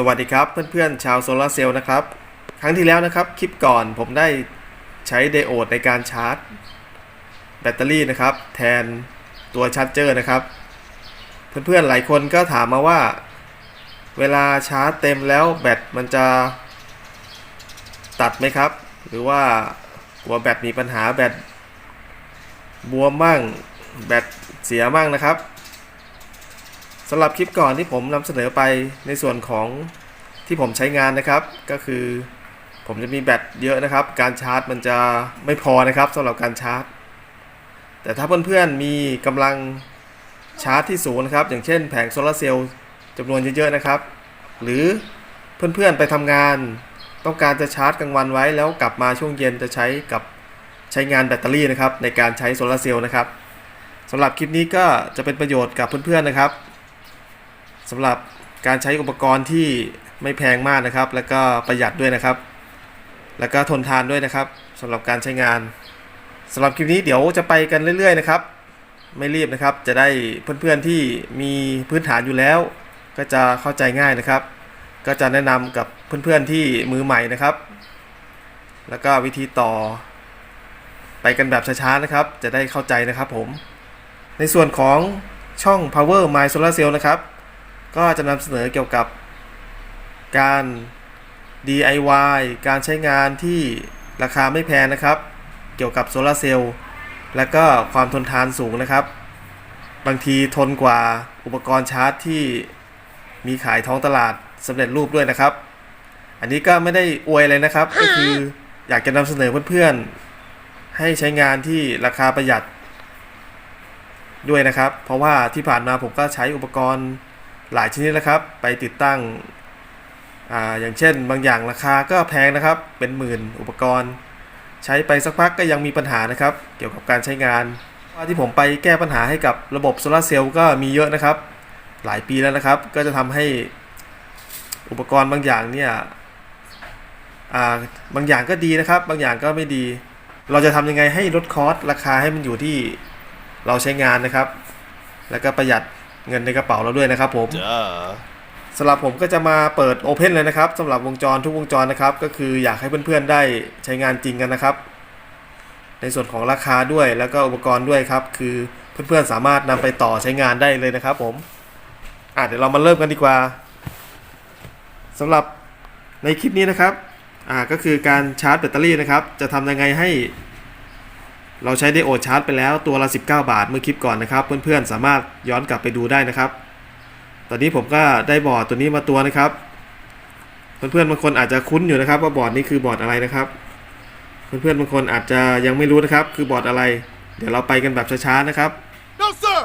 สวัสดีครับเพื่อนๆชาวโซลาร์เซลล์นะครับ ครั้งที่แล้วนะครับคลิปก่อนผมได้ใช้ไดโอดในการชาร์จ แบตเตอรี่นะครับ แทนตัวชาร์จเจอร์นะครับ เพื่อนๆหลายคนก็ถามมาว่า เวลาชาร์จเต็มแล้วแบตมันจะตัดไหมครับ หรือว่ากลัวแบตมีปัญหาแบตบวมมั่งแบตเสียมั่งนะครับ สำหรับคลิปก่อนที่ผมนำเสนอไปในส่วนของที่ผมใช้งานนะครับ ก็คือผมจะมีแบตเยอะนะครับ การชาร์จมันจะไม่พอนะครับสำหรับการชาร์จ แต่ถ้าเพื่อนๆมีกำลังชาร์จที่สูงนะครับ อย่างเช่นแผงโซลาร์เซลล์จำนวนเยอะๆนะครับ หรือเพื่อนๆไปทำงาน ต้องการจะชาร์จกลางวันไว้แล้วกลับมาช่วงเย็นจะใช้กับใช้งานแบตเตอรี่นะครับ ในการใช้โซลาร์เซลล์นะครับสำหรับคลิปนี้ก็จะเป็นประโยชน์กับเพื่อนๆนะครับ สำหรับการใช้อุปกรณ์ที่ไม่แพงมากนะครับ แล้วก็ประหยัดด้วยนะครับ แล้วก็ทนทานด้วยนะครับสำหรับการใช้งานสำหรับคลิปนี้เดี๋ยวจะไปกันเรื่อย ๆ นะครับ ไม่รีบนะครับจะได้เพื่อนๆที่มีพื้นฐานอยู่แล้ว ก็จะเข้าใจง่ายนะครับ ก็จะแนะนำกับเพื่อนๆที่มือใหม่นะครับ แล้วก็วิธีต่อ ไปกันแบบช้าๆนะครับ จะได้เข้าใจนะครับผม ในส่วนของช่อง power my solar cell นะครับ ก็จะนำเสนอเกี่ยวกับการ DIY การใช้งานที่ราคาไม่แพงนะครับ เกี่ยวกับโซลาร์เซลล์และก็ความทนทานสูงนะครับ บางทีทนกว่าอุปกรณ์ชาร์จที่มีขายท้องตลาดสำเร็จรูปด้วยนะครับ อันนี้ก็ไม่ได้อวยเลยนะครับ ก็คืออยากจะนำเสนอเพื่อนๆ ให้ใช้งานที่ราคาประหยัดด้วยนะครับ เพราะว่าที่ผ่านมาผมก็ใช้อุปกรณ์ หลายชนิดนะครับ ไปติดตั้งอ่าอย่างเช่น บางอย่างราคาก็แพงนะครับ เป็นหมื่นอุปกรณ์ ใช้ไปสักพักก็ยังมีปัญหานะครับ เกี่ยวกับการใช้งานว่าที่ผมไปแก้ปัญหาให้กับระบบโซลาเซลล์ก็มีเยอะนะครับ หลายปีแล้วนะครับ ก็จะทำให้อุปกรณ์บางอย่างเนี่ยบางอย่างก็ดีนะครับ บางอย่างก็ไม่ดี เราจะทำยังไงให้ลดคอสราคาให้มันอยู่ที่เราใช้งานนะครับ แล้วก็ประหยัด เงินในกระเป๋าเราด้วยนะครับผม Duh. สำหรับผมก็จะมาเปิด Open เลยนะครับสำหรับวงจรทุกวงจรนะครับ ก็คืออยากให้เพื่อนๆได้ใช้งานจริงกันนะครับ ในส่วนของราคาด้วยแล้วก็อุปกรณ์ด้วยครับ คือเพื่อนๆสามารถนำไปต่อใช้งานได้เลยนะครับ ผมอะเดี๋ยวเรามาเริ่มกันดีกว่าสำหรับในคลิปนี้นะครับอ่าก็คือการชาร์จแบตเตอรี่นะครับ จะทำยังไงให้ เราใช้ไดโอดชาร์จไปแล้วตัวละ 19 บาทเมื่อคลิปก่อนนะครับ เพื่อนๆสามารถย้อนกลับไปดูได้นะครับ ตอนนี้ผมก็ได้บอร์ดตัวนี้มาตัวนะครับ เพื่อนๆบางคนอาจจะคุ้นอยู่นะครับ ว่าบอร์ดนี้คือบอร์ดอะไรนะครับ เพื่อนๆบางคนอาจจะยังไม่รู้นะครับ คือบอร์ดอะไร เดี๋ยวเราไปกันแบบช้าๆนะครับ No, sir.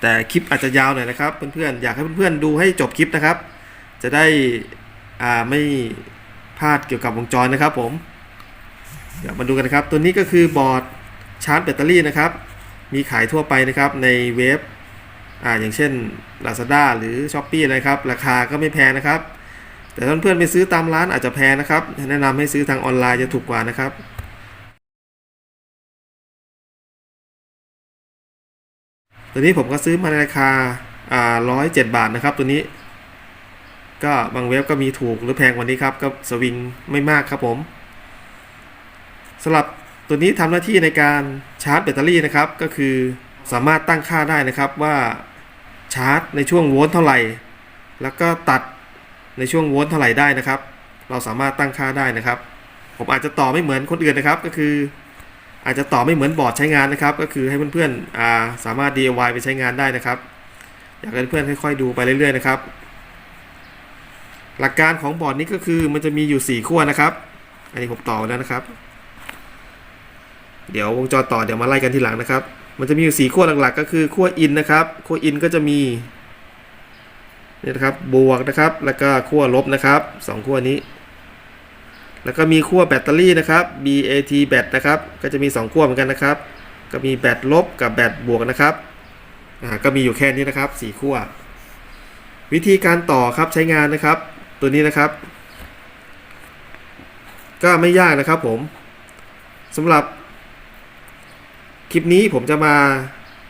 แต่คลิปอาจจะยาวหน่อยนะครับ เพื่อนๆอยากให้เพื่อนๆดูให้จบคลิปนะครับ จะได้อ่าไม่พลาดเกี่ยวกับวงจรนะครับผม เดี๋ยวมาดูกันนะครับ ตัวนี้ก็คือบอร์ดชาร์จแบตเตอรี่นะครับ มีขายทั่วไปนะครับในเว็บอ่าอย่างเช่น Lazada หรือ s h อ p e e นะไรครับ ราคาก็ไม่แพงนะครับ แต่ถ้าเพื่อนๆไปซื้อตามร้านอาจจะแพงนะครับ แนะนำให้ซื้อทางออนไลน์จะถูกกว่านะครับตัวนี้ผมก็ซื้อมาในราคาอ่าร้อยเจ็ดบาทนะครับ ตัวนี้ ก็บางเว็บก็มีถูกหรือแพงกว่านี้ครับ ก็สวิงไม่มากครับผม สำหรับตัวนี้ทำหน้าที่ในการชาร์จแบตเตอรี่นะครับ ก็คือสามารถตั้งค่าได้นะครับว่าชาร์จในช่วงโวลต์เท่าไหร่ แล้วก็ตัดในช่วงโวลต์เท่าไหร่ได้นะครับ เราสามารถตั้งค่าได้นะครับ ผมอาจจะต่อไม่เหมือนคนอื่นนะครับ ก็คือ อาจจะต่อไม่เหมือนบอร์ดใช้งานนะครับ ก็คือให้เพื่อนๆอาสามารถ DIY ไปใช้งานได้นะครับ อยากให้เพื่อนๆค่อยๆดูไปเรื่อยๆนะครับ หลักการของบอร์ดนี้ก็คือมันจะมีอยู่ 4 ขั้วนะครับ อันนี้ผมต่อแล้วนะครับ เดี๋ยววงจรต่อเดี๋ยวมาไล่กันทีหลังนะครับ มันจะมีอยู่4ขั้วหลักๆ ก็คือขั้วอินนะครับขั้วอินก็จะมีนี่นะครับบวกนะครับ แล้วก็ขั้วลบนะครับสองขั้วนี้ แล้วก็มีขั้วแบตเตอรี่นะครับ BAT แบตนะครับ ก็จะมี 2ขั้วเหมือนกันนะครับ ก็มีแบตลบกับแบตบวกนะครับอ่าก็มีอยู่แค่นี้นะครับ4ขั้ววิธีการต่อครับใช้งานนะครับ ตัวนี้นะครับ ก็ไม่ยากนะครับผมสำหรับ คลิปนี้ผมจะมา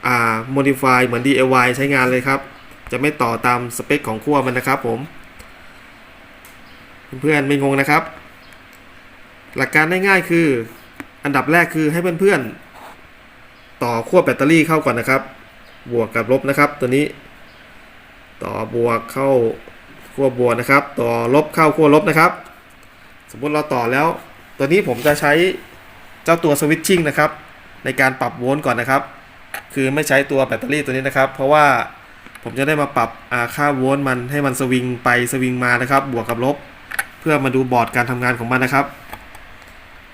อ่า modify เหมือน DIY ใช้งานเลยครับ จะไม่ต่อตามสเปคของขั้วมันนะครับผม เพื่อนๆไม่งงนะครับ หลักการง่ายๆคือ อันดับแรกคือให้เพื่อนๆ ต่อขั้วแบตเตอรี่เข้าก่อนนะครับ บวกกับลบนะครับ ตัวนี้ ต่อบวกเข้าขั้วบวกนะครับ ต่อลบเข้าขั้วลบนะครับ สมมุติเราต่อแล้ว ตัวนี้ผมจะใช้เจ้าตัวสวิตชิ่งนะครับ ในการปรับโวลต์ก่อนนะครับ คือไม่ใช้ตัวแบตเตอรี่ตัวนี้นะครับ เพราะว่าผมจะได้มาปรับค่าโวลต์มันให้มันสวิงไปสวิงมานะครับ บวกกับลบ เพื่อมาดูบอร์ดการทำงานของมันนะครับ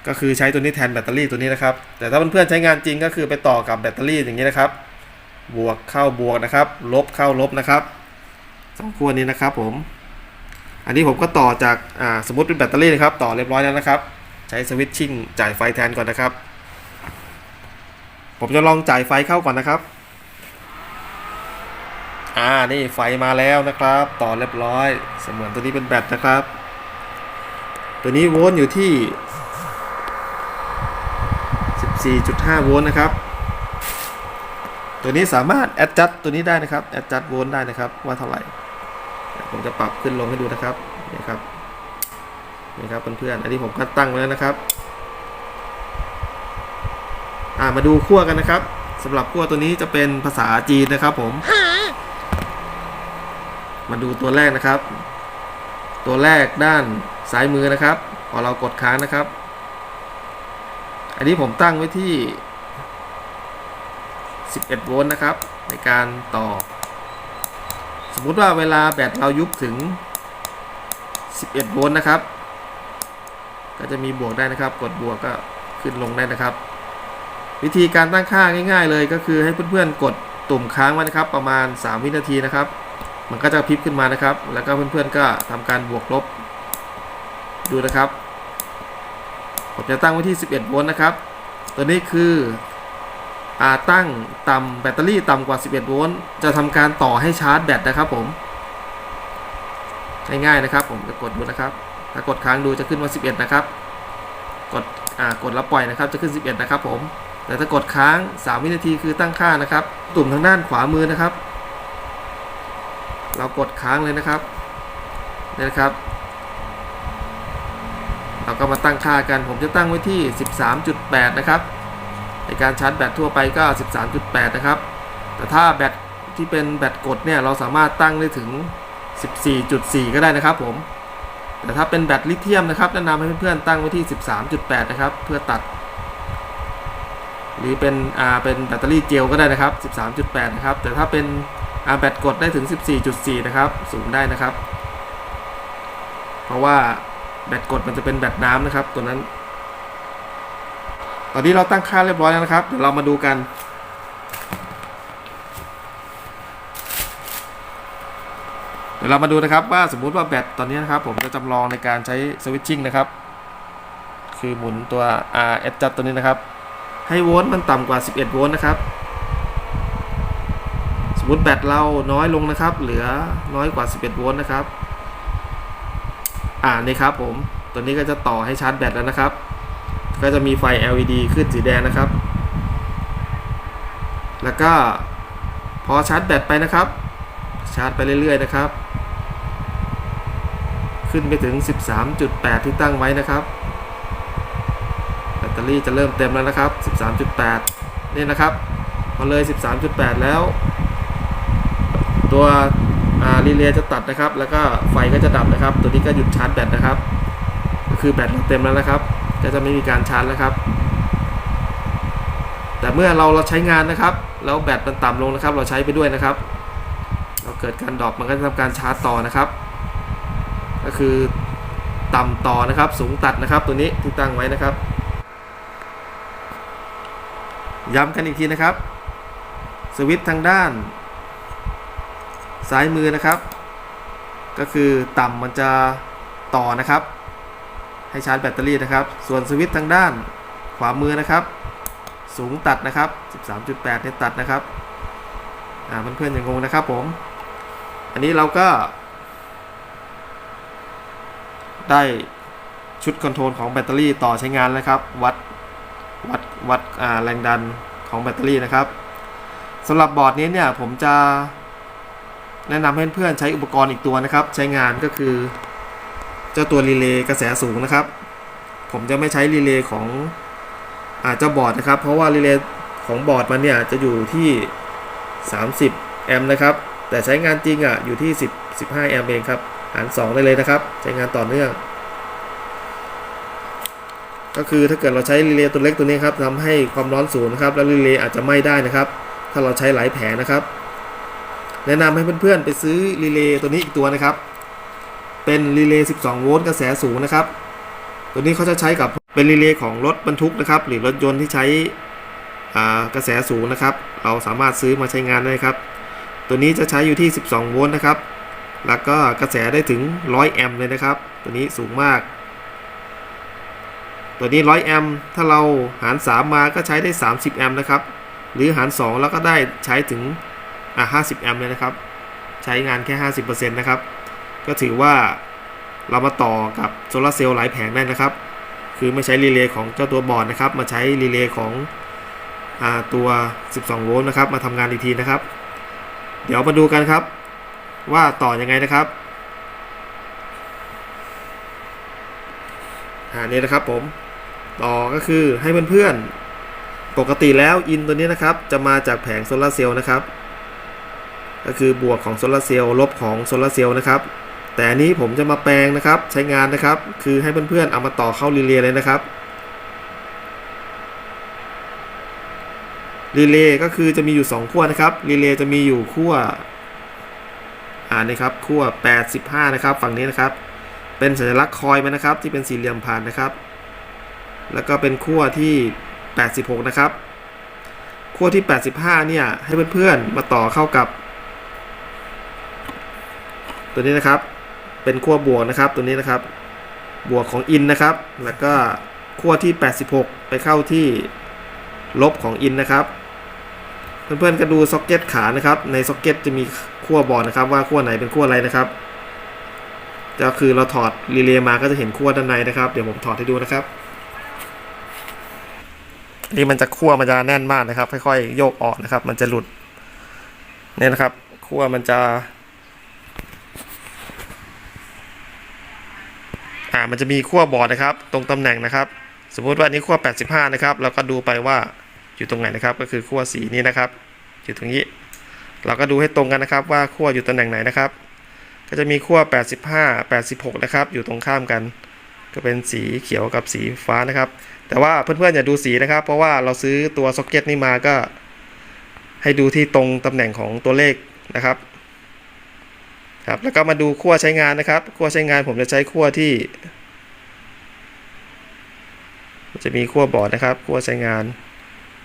ก็คือใช้ตัวนี้แทนแบตเตอรี่ตัวนี้นะครับ แต่ถ้าเพื่อนๆใช้งานจริงก็คือไปต่อกับแบตเตอรี่อย่างนี้นะครับ บวกเข้าบวกนะครับ ลบเข้าลบนะครับสองขั้วนี้นะครับ ผม อันนี้ผมก็ต่อจากสมมติเป็นแบตเตอรี่นะครับ ต่อเรียบร้อยแล้วนะครับ ใช้สวิตชิ่งจ่ายไฟแทนก่อนนะครับ ผมจะลองจ่ายไฟเข้าก่อนนะครับ อ่า นี่ไฟมาแล้วนะครับ ต่อเรียบร้อย เสมือนตัวนี้เป็นแบตนะครับ ตัวนี้โวลต์อยู่ที่ 14.5 โวลต์นะครับ ตัวนี้สามารถ adjust ตัวนี้ได้นะครับ adjust โวลต์ได้นะครับ ว่าเท่าไหร่ ผมจะปรับขึ้นลงให้ดูนะครับ นี่ครับ นี่ครับเพื่อนๆ อันนี้ผมก็ตั้งไว้แล้วนะครับ อ่ามาดูขั้วกันนะครับสำหรับขั้วตัวนี้จะเป็นภาษาจีนนะครับ ผม มาดูตัวแรกนะครับ ตัวแรกด้านซ้ายมือนะครับ พอเรากดค้างนะครับ อันนี้ผมตั้งไว้ที่ 11 โวลต์นะครับ ในการต่อ สมมุติว่าเวลาแบตเรายุบถึง 11 โวลต์นะครับ ก็จะมีบวกได้นะครับ กดบวกก็ขึ้นลงได้นะครับ วิธีการตั้งค่าง่ายๆเลยก็คือให้เพื่อนๆกดตุ่มค้างไว้นะครับ ประมาณ 3 วินาทีนะครับ มันก็จะพริบขึ้นมานะครับ แล้วก็เพื่อนๆก็ทำการบวกลบ ดูนะครับ ผมจะตั้งไว้ที่ 11 โวลต์นะครับ ตัวนี้คืออาตั้งต่ำแบตเตอรี่ต่ำกว่า 11 โวลต์จะทำการต่อให้ชาร์จแบตนะครับผม ง่ายๆนะครับ ผมจะกดดูนะครับ ถ้ากดค้างดูจะขึ้นว่า 11 นะครับ กดอ่ากดแล้วปล่อยนะครับ จะขึ้น 11 นะครับผม แต่ถ้ากดค้าง 3 วินาทีคือตั้งค่านะครับ ตุ่มทางด้านขวามือนะครับ เรากดค้างเลยนะครับนี่นะครับ เราก็มาตั้งค่ากันผมจะตั้งไว้ที่ 13.8 นะครับ ในการชาร์จแบตทั่วไปก็ 13.8 นะครับ แต่ถ้าแบตที่เป็นแบตกดเนี่ยเราสามารถตั้งได้ถึง 14.4 ก็ได้นะครับผม แต่ถ้าเป็นแบตลิเธียมนะครับแนะนำให้เพื่อนๆตั้งไว้ที่ 13.8 นะครับ เพื่อตัด หรือเป็นอ่าเป็นแบตเตอรี่เจลก็ได้นะครับ 13.8 นะครับ แต่ถ้าเป็นอ่าแบตกดได้ถึง 14.4 นะครับ สูงได้นะครับ เพราะว่าแบตกดมันจะเป็นแบตน้ำนะครับ ตัวนั้น ตอนนี้เราตั้งค่าเรียบร้อยแล้วนะครับ เดี๋ยวเรามาดูกันเดี๋ยวเรามาดูนะครับว่าสมมุติว่าแบตตอนนี้นะครับ ผมจะจำลองในการใช้สวิตชิ่งนะครับ คือหมุนตัว R S จัดตัวนี้นะครับ ให้โวลต์มันต่ำกว่า 11 โวลต์นะครับ สมมติแบตเราน้อยลงนะครับ เหลือน้อยกว่า 11 โวลต์นะครับ อ่านี่ครับผม ตัวนี้ก็จะต่อให้ชาร์จแบตแล้วนะครับ ก็จะมีไฟ LED ขึ้นสีแดงนะครับ แล้วก็พอชาร์จแบตไปนะครับ ชาร์จไปเรื่อยๆนะครับ ขึ้นไปถึง 13.8 ที่ตั้งไว้นะครับ รี่จะเริ่มเต็มแล้วนะครับ 13.8 นี่นะครับพอเลย 13.8 แล้ว ตัวรีเลย์จะตัดนะครับ แล้วก็ไฟก็จะดับนะครับ ตัวนี้ก็หยุดชาร์จแบตนะครับ ก็คือแบตเราเต็มแล้วนะครับ ก็จะไม่มีการชาร์จแล้วครับ แต่เมื่อเราเราใช้งานนะครับ แล้วแบตมันต่ำลงนะครับ เราใช้ไปด้วยนะครับ เราเกิดการดรอปมันก็จะทำการชาร์จต่อนะครับ ก็คือต่ำต่อนะครับ สูงตัดนะครับ ตัวนี้ที่ตั้งไว้นะครับ ย้ำกันอีกทีนะครับ สวิตช์ทางด้าน ซ้ายมือนะครับ ก็คือต่ำมันจะต่อนะครับ ให้ชาร์จแบตเตอรี่นะครับ ส่วนสวิตช์ทางด้านขวามือนะครับ สูงตัดนะครับ 13.8ในตัดนะครับอ่าเพื่อนๆอย่างงงนะครับผม อันนี้เราก็ ได้ชุดคอนโทรลของแบตเตอรี่ต่อใช้งานแล้วครับ วัด วัดวัดแรงดันของแบตเตอรี่นะครับสำหรับบอร์ดนี้เนี่ยผมจะแนะนำให้เพื่อนๆใช้อุปกรณ์อีกตัวนะครับ ใช้งานก็คือเจ้าตัวรีเลย์กระแสสูงนะครับ ผมจะไม่ใช้รีเลย์ของอาเจ้าบอร์ดนะครับ เพราะว่ารีเลย์ของบอร์ดมันเนี่ยจะอยู่ที่ 30 แอมป์นะครับ แต่ใช้งานจริงอะอยู่ที่ 10 15 แอมป์เองครับหาร 2 ได้เลยนะครับ ใช้งานต่อเนื่อง ก็คือถ้าเกิดเราใช้รีเลย์ตัวเล็กตัวนี้ครับทำให้ความร้อนสูงนะครับ แล้วรีเลย์อาจจะไหม้ได้นะครับ ถ้าเราใช้หลายแผงนะครับ แนะนำให้เพื่อนๆไปซื้อรีเลย์ตัวนี้อีกตัวนะครับ เป็นรีเลย์ 12 โวลต์กระแสสูงนะครับ ตัวนี้เขาจะใช้กับเป็นรีเลย์ของรถบรรทุกนะครับ หรือรถยนต์ที่ใช้กระแสสูงนะครับ เราสามารถซื้อมาใช้งานได้ครับ ตัวนี้จะใช้อยู่ที่ 12 โวลต์นะครับ แล้วก็กระแสได้ถึง 100 แอมป์เลยนะครับ ตัวนี้สูงมาก ตัวนี้ 100 แอมป์ถ้าเราหาร 3 มาก็ใช้ได้ 30 แอมป์นะครับ หรือหาร 2 แล้วก็ได้ใช้ถึงอะ50 แอมป์เลยนะครับ ใช้งานแค่ 50%นะครับ ก็ถือว่าเรามาต่อกับโซลาร์เซลล์หลายแผงได้นะครับ คือไม่ใช้รีเลย์ของเจ้าตัวบอร์ดนะครับ มาใช้รีเลย์ของอาตัว 12 โวลต์นะครับ มาทำงานอีกทีนะครับ เดี๋ยวมาดูกันครับ ว่าต่อยังไงนะครับอันนี้นะครับผม ต่อก็คือให้เพื่อนๆ ปกติแล้วอินตัวนี้นะครับ จะมาจากแผงโซลาร์เซลล์นะครับ ก็คือบวกของโซลาร์เซลล์ลบของโซลาร์เซลล์นะครับ แต่นี้ผมจะมาแปลงนะครับใช้งานนะครับ คือให้เพื่อนๆ เอามาต่อเข้ารีเลย์เลยนะครับรีเลย์ก็คือจะมีอยู่ 2 ขั้วนะครับรีเลย์จะมีอยู่ขั้วอ่านี่ครับขั้ว85 นะครับ ฝั่งนี้นะครับ เป็นสัญลักษณ์คอยล์มันนะครับ ที่เป็นสี่เหลี่ยมผ่านนะครับ แล้วก็เป็นขั้วที่ 86 นะครับขั้วที่ 85 เนี่ย ให้เพื่อนๆ มาต่อเข้ากับ ตัวนี้นะครับ เป็นขั้วบวกนะครับ ตัวนี้นะครับ บวกของอินนะครับ แล้วก็ขั้วที่ 86 ไปเข้าที่ลบของอินนะครับ เพื่อนๆ ก็ดูซ็อกเก็ตขานะครับ ในซ็อกเก็ตจะมีขั้วบอร์ดนะครับ ว่าขั้วไหนเป็นขั้วอะไรนะครับ ก็คือเราถอดรีเลย์มาก็จะเห็นขั้วด้านในนะครับ เดี๋ยวผมถอดให้ดูนะครับ นี่มันจะขั้วมันจะแน่นมากนะครับ ค่อยๆโยกออกนะครับ มันจะหลุดเนี่ยนะครับขั้วมันจะ อ่ามันจะมีขั้วบอร์ดนะครับ ตรงตำแหน่งนะครับ สมมุติว่าอันนี้ขั้ว85 นะครับเราก็ดูไปว่าอยู่ตรงไหนนะครับ ก็คือขั้วสีนี้นะครับ อยู่ตรงนี้ เราก็ดูให้ตรงกันนะครับ ว่าขั้วอยู่ตำแหน่งไหนนะครับ ก็จะมีขั้ว85 86 นะครับ อยู่ตรงข้ามกัน ก็เป็นสีเขียวกับสีฟ้านะครับ แต่ว่าเพื่อนๆอย่าดูสีนะครับ เพราะว่าเราซื้อตัวซ็อกเก็ตนี้มาก็ ให้ดูที่ตรงตำแหน่งของตัวเลขนะครับครับแล้วก็มาดูขั้วใช้งานนะครับขั้วใช้งานผมจะใช้ขั้วที่ จะมีขั้วบอร์ดนะครับขั้วใช้งาน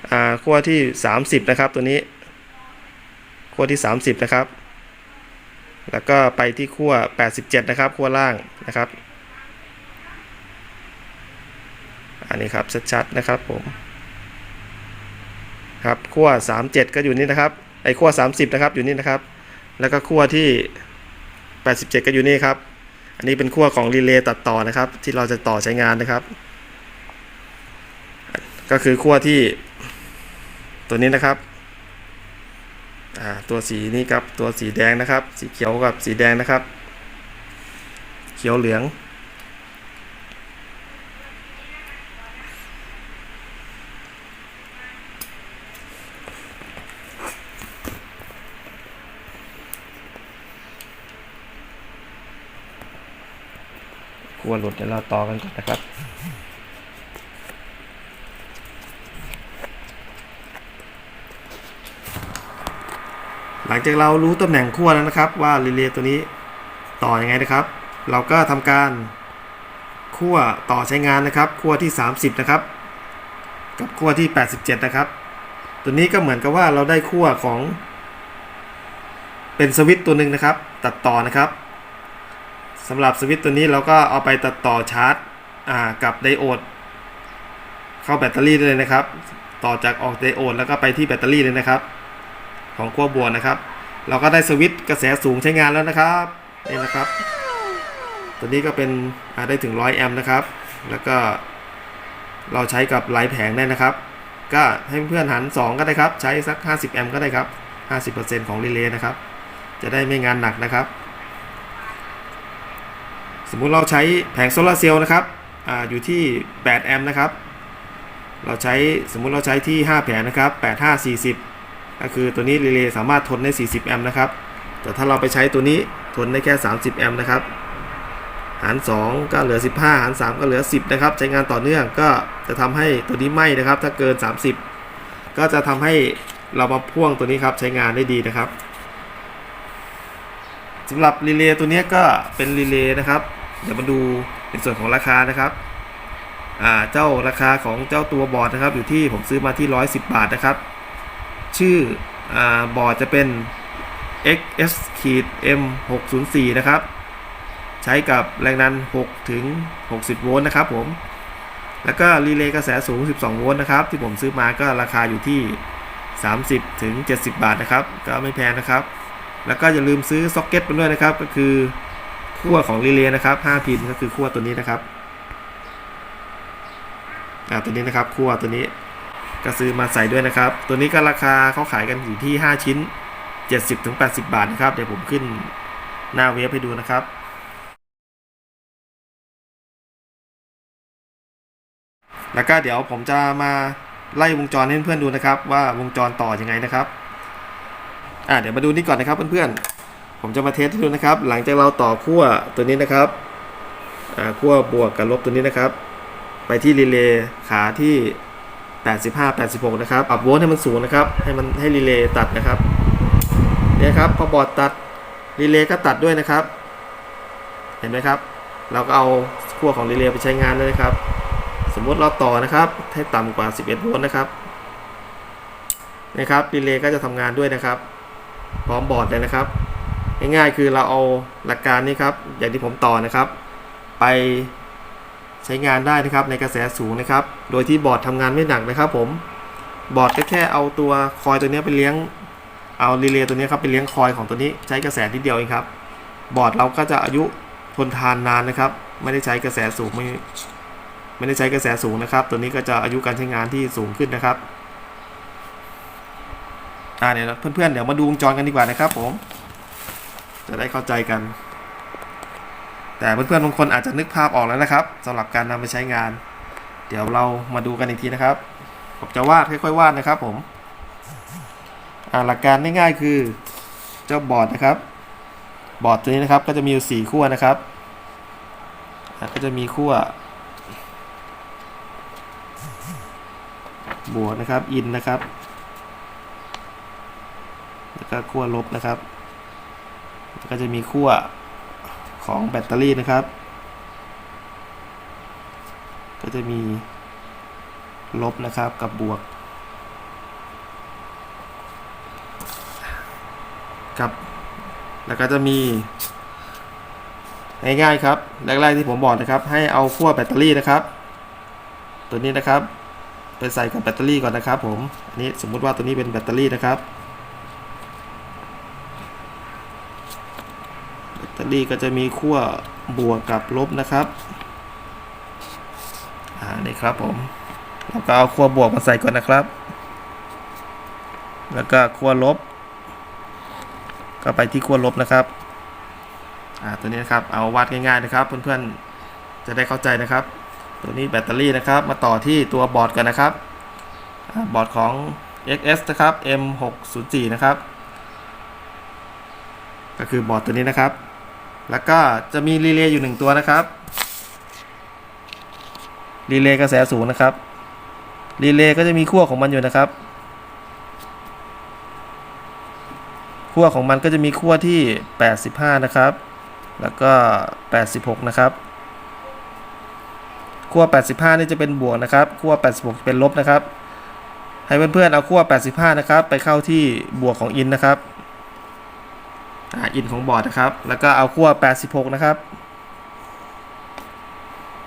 อ่าขั้วที่ 30 นะครับ ตัวนี้ขั้วที่ 30 นะครับ แล้วก็ไปที่ขั้ว87 นะครับขั้วล่างนะครับ อันนี้ครับชัดๆนะครับผมครับขั้ว37 ก็อยู่นี่นะครับไอ้ขั้ว30 นะครับอยู่นี่นะครับ แล้วก็ขั้วที่ 87 ก็อยู่นี่ครับ อันนี้เป็นขั้วของรีเลย์ตัดต่อนะครับ ที่เราจะต่อใช้งานนะครับ ก็คือขั้วที่ตัวนี้นะครับตัวสีนี้กับตัวสีแดงนะครับ สีเขียวกับสีแดงนะครับ เขียวเหลือง กลัวหลุดเดี๋ยวเราต่อกันก่อนนะครับหลังจากเรารู้ตำแหน่งขั้วแล้วนะครับ ว่ารีเลย์ตัวนี้ต่ออยังไงนะครับ เราก็ทำการขั้วต่อใช้งานนะครับขั้วที่ 30 นะครับ กับขั้วที่ 87 นะครับ ตัวนี้ก็เหมือนกับว่าเราได้ขั้วของ เป็นสวิตตัวหนึ่งนะครับ ตัดต่อนะครับ สำหรับสวิตตัวนี้เราก็เอาไปตัดต่อชาร์จกับไดโอด เข้าแบตเตอรี่เลยนะครับ ต่อจากออกไดโอดแล้วก็ไปที่แบตเตอรี่เลยนะครับ ของขั้วบวกนะครับ เราก็ได้สวิตกระแสสูงใช้งานแล้วนะครับนี่นะครับ ตัวนี้ก็เป็นได้ถึง 100 แอมป์นะครับ แล้วก็เราใช้กับหลายแผงได้นะครับ ก็ให้เพื่อนหัน 2 ก็ได้ครับ ใช้สัก 50 แอมป์ก็ได้ครับ 50%ของรีเลย์นะครับ จะได้ไม่งานหนักนะครับ สมมุติเราใช้แผงโซลาเซลล์นะครับอาอยู่ที่ 8 แอมป์นะครับ เราใช้สมมุติเราใช้ที่ 5 แผงนะครับ 8 5 40 ก็คือตัวนี้รีเลย์สามารถทนได้ 40 แอมป์นะครับ แต่ถ้าเราไปใช้ตัวนี้ทนได้แค่ 30 แอมป์นะครับ หาร 2 ก็เหลือ 15 หาร 3 ก็เหลือ 10 นะครับ ใช้งานต่อเนื่องก็จะทำให้ตัวนี้ไหม้นะครับ ถ้าเกิน 30 ก็จะทำให้เรามาพ่วงตัวนี้ครับใช้งานได้ดีนะครับสำหรับรีเลย์ตัวนี้ก็เป็นรีเลย์นะครับ เดี๋ยวมาดูในส่วนของราคานะครับอ่าเจ้าราคาของเจ้าตัวบอร์ดนะครับ อยู่ที่ผมซื้อมาที่ 110 บาทนะครับ ชื่ออ่าบอร์ดจะเป็น XS ขีด M 604นะครับ ใช้กับแรงดัน6ถึง60 โวลต์นะครับผม แล้วก็รีเลย์กระแสสูง 12 โวลต์นะครับ ที่ผมซื้อมาก็ราคาอยู่ที่ 30ถึง70 บาทนะครับ ก็ไม่แพงนะครับ แล้วก็อย่าลืมซื้อซ็อกเก็ตไปด้วยนะครับ ก็คือ ขั้วของรีเลย์นะครับ5พินก็คือขั้วตัวนี้นะครับอ่าตัวนี้นะครับขั้วตัวนี้ก็ซื้อมาใส่ด้วยนะครับ ตัวนี้ก็ราคาเขาขายกันอยู่ที่ 5 ชิ้น 70ถึง80 บาทนะครับ เดี๋ยวผมขึ้นหน้าเว็บให้ดูนะครับแล้วก็เดี๋ยวผมจะมาไล่วงจรให้เพื่อนๆดูนะครับ ว่าวงจรต่อยังไงนะครับ อ่าเดี๋ยวมาดูนี่ก่อนนะครับเพื่อนๆ ผมจะมาเทสให้ดูนะครับ หลังจากเราต่อขั้วตัวนี้นะครับขั้วบวกกับลบตัวนี้นะครับ ไปที่รีเลย์ขาที่ 85 86 นะครับปรับโวลต์ให้มันสูงนะครับ ให้มันให้รีเลย์ตัดนะครับเนี่ยครับพอบอร์ดตัดรีเลย์ก็ตัดด้วยนะครับ เห็นไหมครับ เราก็เอาขั้วของรีเลย์ไปใช้งานเลยนะครับ สมมุติเราต่อนะครับ ให้ต่ำกว่า 11 โวลต์นะครับนะครับรีเลย์ก็จะทำงานด้วยนะครับ พร้อมบอร์ดเลยนะครับ ง่ายๆ คือเราเอาหลักการนี้ครับ อย่างที่ผมต่อนะครับ ไปใช้งานได้นะครับในกระแสสูงนะครับ โดยที่บอร์ดทำงานไม่หนักนะครับ ผมบอร์ดก็แค่เอาตัวคอยตัวนี้ไปเลี้ยงเอารีเลย์ตัวนี้ครับไปเลี้ยงคอยของตัวนี้ใช้กระแสนิดเดียวเองครับ บอร์ดเราก็จะอายุทนทานนานนะครับ ไม่ได้ใช้กระแสสูงไม่ไม่ได้ใช้กระแสสูงนะครับ ตัวนี้ก็จะอายุการใช้งานที่สูงขึ้นนะครับอ่าเดี๋ยวเพื่อนๆเดี๋ยวมาดูวงจรกันดีกว่านะครับผม จะได้เข้าใจกัน แต่เพื่อนๆบางคนอาจจะนึกภาพออกแล้วนะครับสำหรับการนำไปใช้งาน เดี๋ยวเรามาดูกันอีกทีนะครับ ผมจะวาดค่อยๆวาดนะครับผมอ่าหลักการง่ายๆคือเจ้าบอร์ดนะครับ บอร์ดตัวนี้นะครับก็จะมีอยู่สี่ขั้วนะครับก็จะมีขั้วบวกนะครับ อินนะครับ แล้วก็ขั้วลบนะครับ ก็จะมีขั้วของแบตเตอรี่นะครับ ก็จะมีลบนะครับกับบวก ครับ แล้วก็จะมีง่ายๆครับ แรกๆที่ผมบอกนะครับ ให้เอาขั้วแบตเตอรี่นะครับ ตัวนี้นะครับ ไปใส่กับแบตเตอรี่ก่อนนะครับ ผม อันนี้สมมุติว่าตัวนี้เป็นแบตเตอรี่นะครับ แบตเตอรี่ก็จะมีขั้วบวกกับลบนะครับอ่านี่ครับผมแล้วก็เอาขั้วบวกมาใส่ก่อนนะครับ แล้วก็ขั้วลบ ก็ไปที่ขั้วลบนะครับอ่าตัวนี้นะครับเอาวัดง่ายๆนะครับ เพื่อนๆจะได้เข้าใจนะครับ ตัวนี้แบตเตอรี่นะครับ มาต่อที่ตัวบอร์ดกันนะครับอบอร์ดของ XS นะครับ M604 นะครับ ก็คือบอร์ดตัวนี้นะครับ แล้วก็จะมีรีเลย์อยู่หนึ่งตัวนะครับ รีเลย์กระแสสูงนะครับ รีเลย์ก็จะมีขั้วของมันอยู่นะครับ ขั้วของมันก็จะมีขั้วที่ 85 นะครับ แล้วก็ 86 นะครับขั้ว85 นี่จะเป็นบวกนะครับขั้ว86 เป็นลบนะครับ ให้เพื่อนๆเอาขั้ว85 นะครับ ไปเข้าที่บวกของอินนะครับ อ่าอินของบอร์ดนะครับ แล้วก็เอาขั้ว 86 นะครับ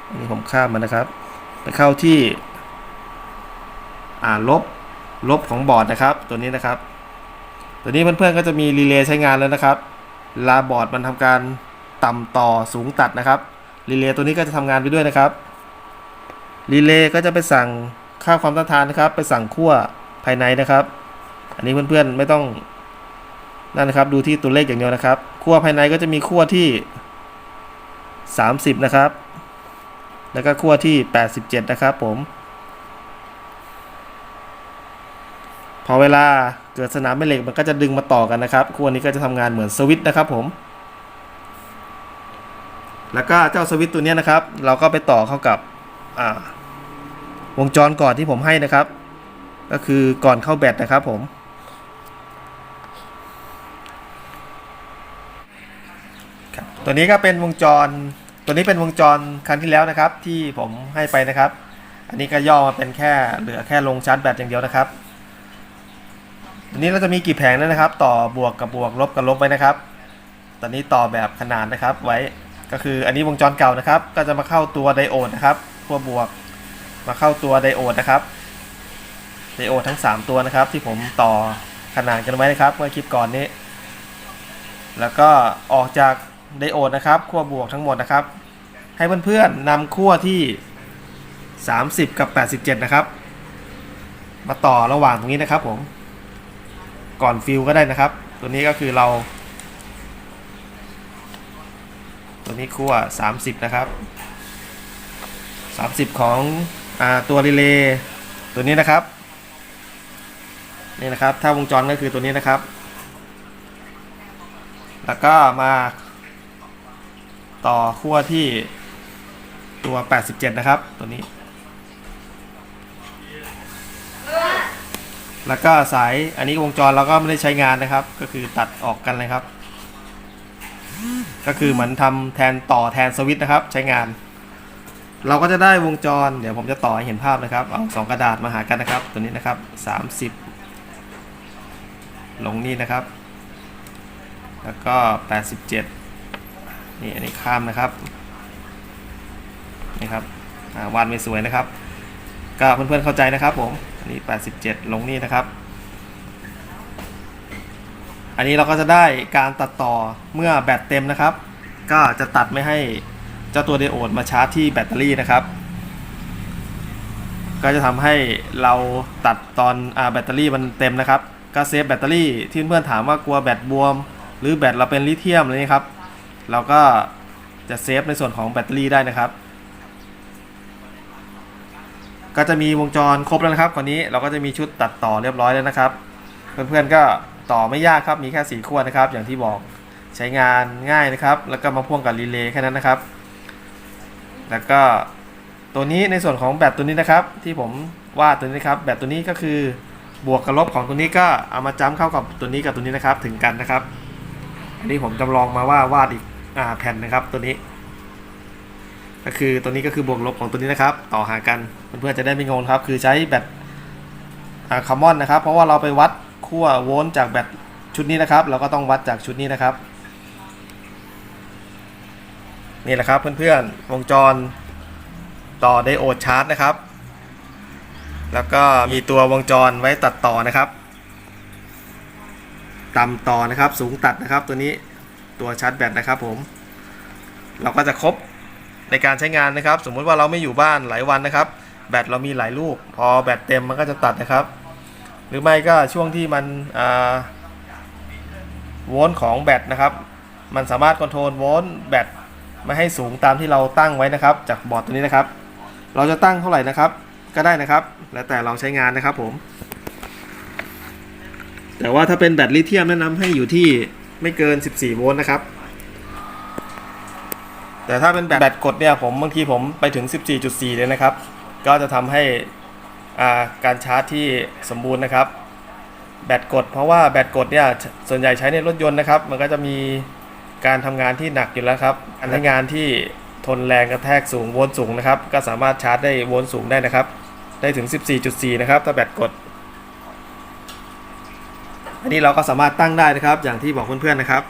อันนี้ผมข้ามมันนะครับ ไปเข้าที่อ่าลบ ลบของบอร์ดนะครับ ตัวนี้นะครับ ตัวนี้เพื่อนๆก็จะมีรีเลย์ใช้งานแล้วนะครับลาบอร์ดมันทำการต่ำต่อสูงตัดนะครับ รีเลย์ตัวนี้ก็จะทำงานไปด้วยนะครับ รีเลย์ก็จะไปสั่งค่าความต้านทานนะครับ ไปสั่งขั้วภายในนะครับ อันนี้เพื่อนๆไม่ต้อง นั่นนะครับดูที่ตัวเลขอย่างเดียวนะครับขั้วภายในก็จะมีขั้วที่ 30 นะครับ แล้วก็ขั้วที่ 87 นะครับผม พอเวลาเกิดสนามแม่เหล็กมันก็จะดึงมาต่อกันนะครับขั้วนี้ก็จะทำงานเหมือนสวิตช์นะครับผม แล้วก็เจ้าสวิตช์ตัวนี้นะครับ เราก็ไปต่อเข้ากับวงจรก่อนที่ผมให้นะครับ ก็คือก่อนเข้าแบตนะครับผม ครับ ตัวนี้ก็เป็นวงจร ตัวนี้เป็นวงจรครั้งที่แล้วนะครับ ที่ผมให้ไปนะครับ อันนี้ก็ย่อมาเป็นแค่เหลือแค่ลงชาร์จแบตอย่างเดียวนะครับตัวนี้เราจะมีกี่แผงนะครับ ต่อบวกกับบวกลบกับลบไว้นะครับ ตอนนี้ต่อแบบขนานนะครับไว้ก็คืออันนี้วงจรเก่านะครับ ก็จะมาเข้าตัวไดโอดนะครับขั้วบวกมาเข้าตัวไดโอดนะครับไดโอดทั้ง 3 ตัวนะครับ ที่ผมต่อขนานกันไว้นะครับเมื่อคลิปก่อนนี้ แล้วก็ออกจาก ไดโอดนะครับขั้วบวกทั้งหมดนะครับ ให้เพื่อนๆนำขั้วที่ 30 กับ 87 นะครับ มาต่อระหว่างตรงนี้นะครับผม ก่อนฟิลก็ได้นะครับ ตัวนี้ก็คือเรา ตัวนี้ขั้ว 30 นะครับ 30 ของอตัวรีเลย์ตัวนี้นะครับนี่นะครับ ถ้าวงจรก็คือตัวนี้นะครับ แล้วก็มา ต่อขั้วที่ตัว 87 นะครับ ตัวนี้ แล้วก็สายอันนี้วงจรเราก็ไม่ได้ใช้งานนะครับ ก็คือตัดออกกันเลยครับ ก็คือเหมือนทำแทนต่อแทนสวิตช์นะครับ ใช้งาน เราก็จะได้วงจร เดี๋ยวผมจะต่อให้เห็นภาพนะครับ เอาสองกระดาษมาหากันนะครับ ตัวนี้นะครับ 30 ลงนี่นะครับ แล้วก็ 87 นี่อันนี้ข้ามนะครับนี่ครับวาดไม่สวยนะครับ ก็เพื่อนๆเข้าใจนะครับผมอันนี้ 87 ลงนี่นะครับ อันนี้เราก็จะได้การตัดต่อเมื่อแบตเต็มนะครับ ก็จะตัดไม่ให้เจ้าตัวไดโอดมาชาร์จที่แบตเตอรี่นะครับก็จะทำให้เราตัดตอนอแบตเตอรี่มันเต็มนะครับ ก็เซฟแบตเตอรี่ที่เพื่อนๆถามว่ากลัวแบตบวม หรือแบตเราเป็นลิเธียมอะไรนี้ครับ เราก็จะเซฟในส่วนของแบตเตอรี่ได้นะครับ ก็จะมีวงจรครบแล้วนะครับครานี้เราก็จะมีชุดตัดต่อเรียบร้อยแล้วนะครับ เพื่อนๆก็ต่อไม่ยากครับมีแค่สีขั้วนะครับ อย่างที่บอกใช้งานง่ายนะครับ แล้วก็มาพ่วงกับรีเลย์แค่นั้นนะครับ แล้วก็ตัวนี้ในส่วนของแบตตัวนี้นะครับ ที่ผมวาดตัวนี้ครับ แบตตัวนี้ก็คือบวกกับลบของตัวนี้ก็เอามาจ้ำเข้ากับตัวนี้กับตัวนี้นะครับถึงกันนะครับอันนี้ผมจำลองมาว่าวาดอีก อ่าแผ่นนะครับตัวนี้ ก็คือตัวนี้ก็คือบวกลบของตัวนี้นะครับ ต่อหากันเพื่อนๆจะได้ไม่งงครับ คือใช้แบตอ่าคอมมอนนะครับ เพราะว่าเราไปวัดขั้วโวลต์จากแบตชุดนี้นะครับ เราก็ต้องวัดจากชุดนี้นะครับนี่แหละครับเพื่อนๆวงจรต่อไดโอดชาร์จนะครับ แล้วก็มีตัววงจรไว้ตัดต่อนะครับต่ำต่อนะครับ สูงตัดนะครับตัวนี้ ตัวชาร์จแบตนะครับผมเราก็จะครบในการใช้งานนะครับ สมมุติว่าเราไม่อยู่บ้านหลายวันนะครับ แบตเรามีหลายลูก พอแบตเต็มมันก็จะตัดนะครับ หรือไม่ก็ช่วงที่มันอ่าโวลต์ของแบตนะครับ มันสามารถคอนโทรลโวลต์แบตไม่ให้สูงตามที่เราตั้งไว้นะครับ จากบอร์ดตัวนี้นะครับ เราจะตั้งเท่าไหร่นะครับ ก็ได้นะครับ แล้วแต่เราใช้งานนะครับผม แต่ว่าถ้าเป็นแบตลิเธียมแนะนำให้อยู่ที่ ไม่เกิน 14 โวลต์นะครับ แต่ถ้าเป็นแบตแบตกดเนี่ยผมบางทีผมไปถึง 14.4 เลยนะครับ ก็จะทำให้อ่าการชาร์จที่สมบูรณ์นะครับ แบตกด เพราะว่าแบตกดเนี่ยส่วนใหญ่ใช้ในรถยนต์นะครับ มันก็จะมีการทำงานที่หนักอยู่แล้วครับการใช้งานที่ทนแรงกระแทกสูงโวลต์สูงนะครับ ก็สามารถชาร์จได้โวลต์สูงได้นะครับ ได้ถึง 14.4 นะครับ ถ้าแบตกด อันนี้เราก็สามารถตั้งได้นะครับ อย่างที่บอกเพื่อนๆนะครับ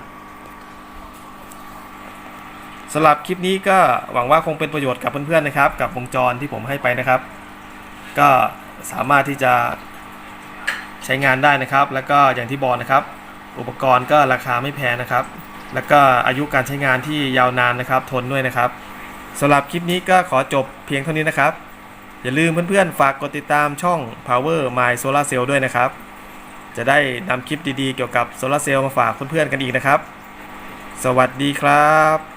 สำหรับคลิปนี้ก็หวังว่าคงเป็นประโยชน์กับเพื่อนๆนะครับ กับวงจรที่ผมให้ไปนะครับ ก็สามารถที่จะใช้งานได้นะครับ แล้วก็อย่างที่บอกนะครับ อุปกรณ์ก็ราคาไม่แพงนะครับ แล้วก็อายุการใช้งานที่ยาวนานนะครับ ทนด้วยนะครับสำหรับคลิปนี้ก็ขอจบเพียงเท่านี้นะครับ อย่าลืมเพื่อนๆ ฝากกดติดตามช่อง Power My Solar Cell ด้วยนะครับ จะได้นำคลิปดีๆเกี่ยวกับโซลาร์เซลล์มาฝากเพื่อนๆกันอีกนะครับ สวัสดีครับ